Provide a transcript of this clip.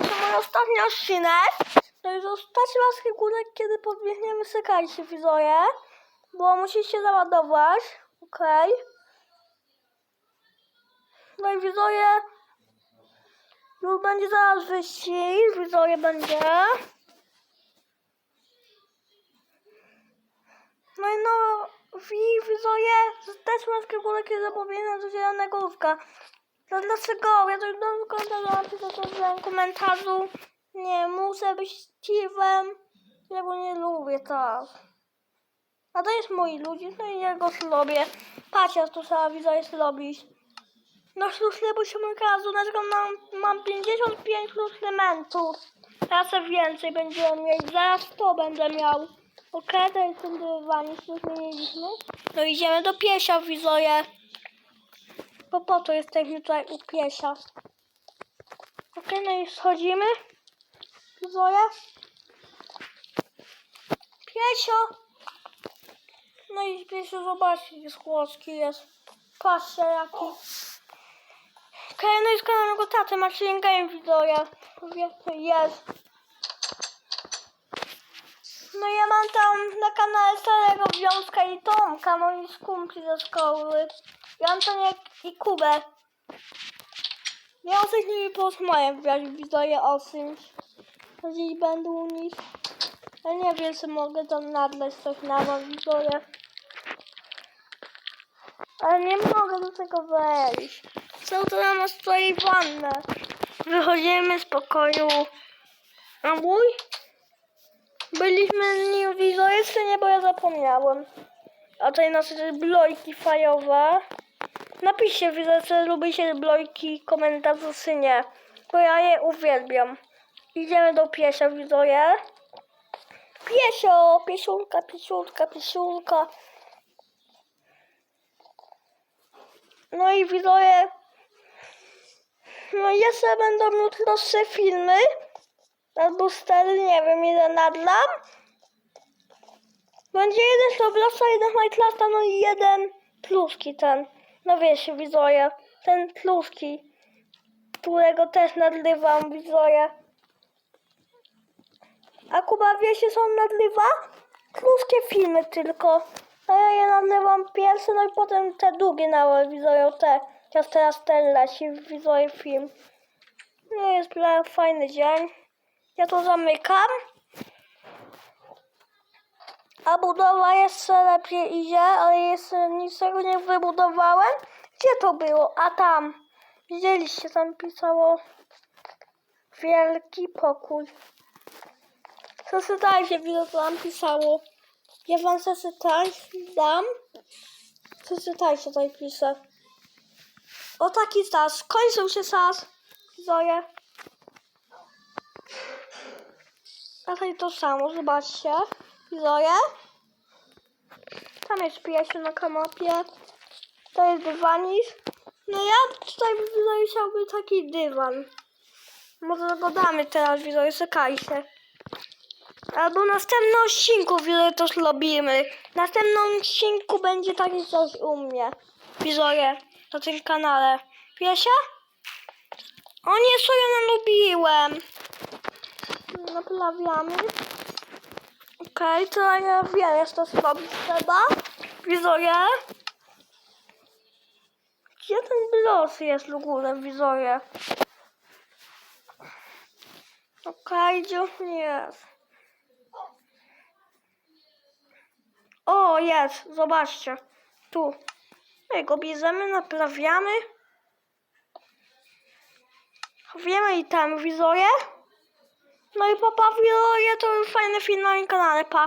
wiecie, mój ostatni odcinek. No i zostawcie łaskę górę, kiedy podbiegniemy sekajcie widzowie. Bo musicie załadować. Okej. No i widzowie. Już będzie zaraz wyścig. Widzowie będzie. No i no, wi, widzowie, też łaskę górę, kiedy zapomina do zielonego łówka. No dlaczego? Ja to do końca napisać w komentarzu. Nie, muszę być Steve'em. Ja go nie lubię tak. A to jest mój ludzi, no i ja go lubię. Patrz, jak to trzeba widzowie zrobić. No już lebu się razu, dlaczego mam, mam 55 plus elementów. Teraz więcej będziemy mieć, zaraz to będę miał. Okej, to jest ten wyrywanie, co zmieniliśmy. No idziemy do piesia widzowie. Bo po to jesteśmy tutaj u piesia. Okej, no i schodzimy. Widzowie. Piesio! No i piesio, zobaczcie, jest chłodki jest. Patrzcie jaki. Okej, no i składam jego tatę, Marcin Game widzowie. Powiedzmy, jest. No ja mam tam na kanale starego Wiązka i Tomka, moi skumpli ze szkoły. I Antoniek i Kubę. Ja chcę z nimi porozmawiać, jak widzowie o czymś. Jeżeli będę u nich. Ja nie wiem, czy mogę tam nadleć coś na was, widzowie. Ale nie mogę do tego wejść. Co to nam stoi wannę? Wychodzimy z pokoju. A mój? Byliśmy z nim czy nie, bo ja zapomniałem. A tutaj nasze blojki fajowe. Napiszcie, widzę, czy lubicie blojki, komentarzu, czy nie. Bo ja je uwielbiam. Idziemy do piesia, widzowie. Piesio, piesiulka, piesiulka, piesiulka. No i widzowie. No jeszcze będą jutro trzy filmy. Albo cztery, nie wiem ile nadlam. Będzie jeden Robloxa, jeden Minecrafta, no i jeden pluski ten. No wiecie, widzowie, ten pluski, którego też nadlewam, widzowie. A Kuba wie się, co on nadlewa? Pluskie filmy tylko. A ja je nadlewam pierwsze, no i potem te długie nawet, widzowie, te. Teraz teraz ten leci, widzowie, film. No jest fajny dzień. Ja to zamykam. A budowa jeszcze lepiej idzie, ale jeszcze niczego nie wybudowałem. Gdzie to było? A tam. Widzieliście, tam pisało wielki pokój. Przeczytajcie, wideo co tam pisało. Ja wam przeczytać dam. Przeczytajcie, tutaj piszę. O taki czas. Kończył się czas. Zoje. A tutaj to samo, zobaczcie. Zoje. Tam jest piesiu na kanapie. To jest dywanik. No ja tutaj chciałby taki dywan. Może dodamy teraz widzowie, czekajcie. Albo w następnym odcinku widzowie to zrobimy. W następnym odcinku będzie taki coś u mnie. Widzowie, na tym kanale. Piesia? O nie, co ja nalubiłem. Naprawiamy. Okej, to ja wiem, to zrobić trzeba. Widzowie. Gdzie ten blos jest w ogóle, widzowie? Okej, gdzie on jest? O, jest, zobaczcie. Tu. My go bierzemy, naprawiamy. Wiemy i tam widzowie. No i papa widzowie, to fajny film na moim kanale, pa.